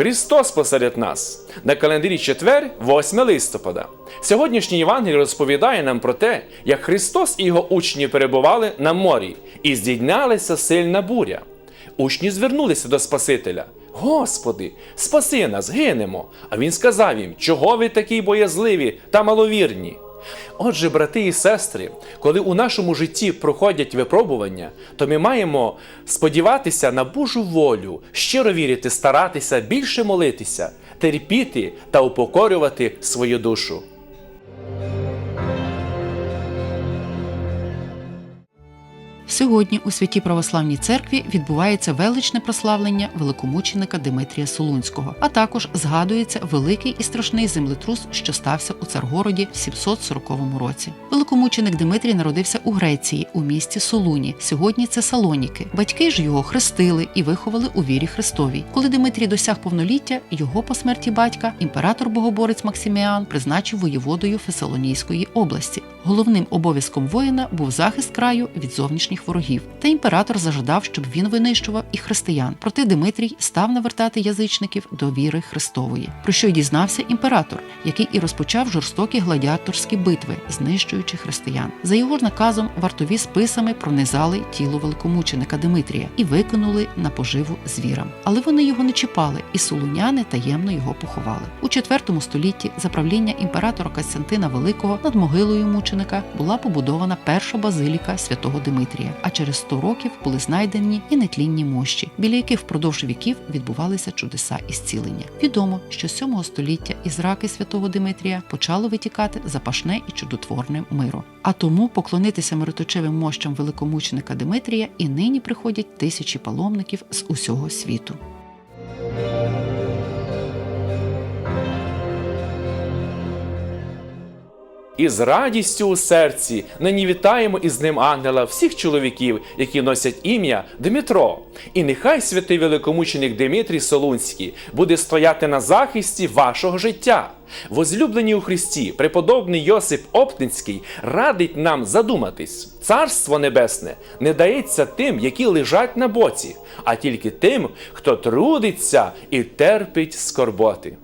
Христос посеред нас на календарі четвер, 8 листопада. Сьогоднішній Євангелій розповідає нам про те, як Христос і його учні перебували на морі, і здійнялася сильна буря. Учні звернулися до Спасителя. Господи, спаси нас, гинемо. А він сказав їм, чого ви такі боязливі та маловірні? Отже, брати і сестри, коли у нашому житті проходять випробування, то ми маємо сподіватися на Божу волю, щиро вірити, старатися, більше молитися, терпіти та упокорювати свою душу. Сьогодні у святій православній церкві відбувається величне прославлення великомученика Димитрія Солунського, а також згадується великий і страшний землетрус, що стався у Царгороді в 740 році. Великомученик Димитрій народився у Греції, у місті Солуні. Сьогодні це Салоніки. Батьки ж його хрестили і виховали у вірі Христовій. Коли Димитрій досяг повноліття, його по смерті батька імператор Богоборець Максиміан призначив воєводою Фесалонійської області. Головним обов'язком воїна був захист краю від зовнішніх ворогів. Та імператор зажадав, щоб він винищував і християн. Проте Димитрій став навертати язичників до віри Христової, про що й дізнався імператор, який і розпочав жорстокі гладіаторські битви, знищуючи християн. За його ж наказом вартові списами пронизали тіло великомученика Димитрія і викинули на поживу звірам. Але вони його не чіпали, і солуняни таємно його поховали. У IV столітті за правління імператора Костянтина Великого над могилою мученика була побудована перша базиліка святого Димитрія. А через 100 років були знайдені і нетлінні мощі, біля яких впродовж віків відбувалися чудеса і зцілення. Відомо, що з 7 століття із раки святого Димитрія почало витікати запашне і чудотворне миро. А тому поклонитися мироточивим мощам великомученика Димитрія і нині приходять тисячі паломників з усього світу. І з радістю у серці нині вітаємо із ним ангела всіх чоловіків, які носять ім'я Дмитро. І нехай святий великомученик Димитрій Солунський буде стояти на захисті вашого життя. Возлюблені у Христі, преподобний Йосип Оптинський радить нам задуматись: Царство Небесне не дається тим, які лежать на боці, а тільки тим, хто трудиться і терпить скорботи.